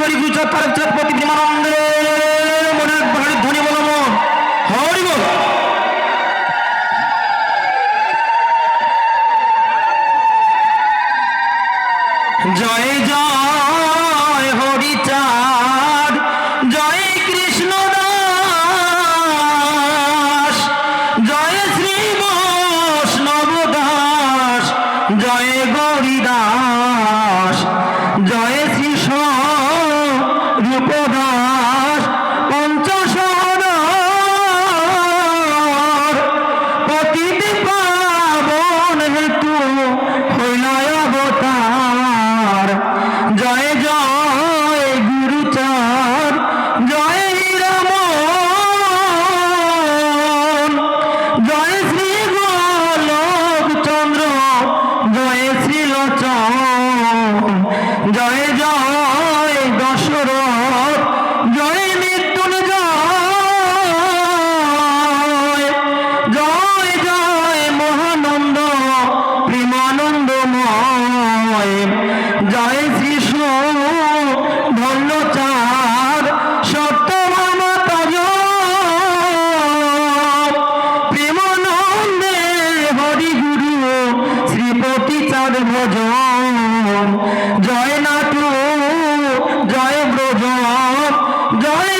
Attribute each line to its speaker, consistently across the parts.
Speaker 1: বাড়ি গুজরাট তার প্রতি হরি জয় জয় হরিচাঁদ জয় কৃষ্ণ দাস, জয় শ্রী বৈষ্ণব দাস, জয় গৌরী জয় জয় চাঁদ ভজন। জয় নাটু, জয় ব্রজ, জয়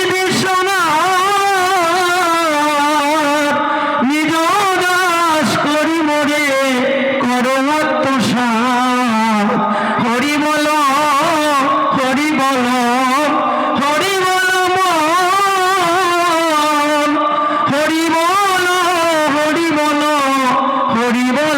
Speaker 1: নিজ দাস করি মোরে করমাত্মসাত হরি বল হরি বল হরি বল হরি হরি বল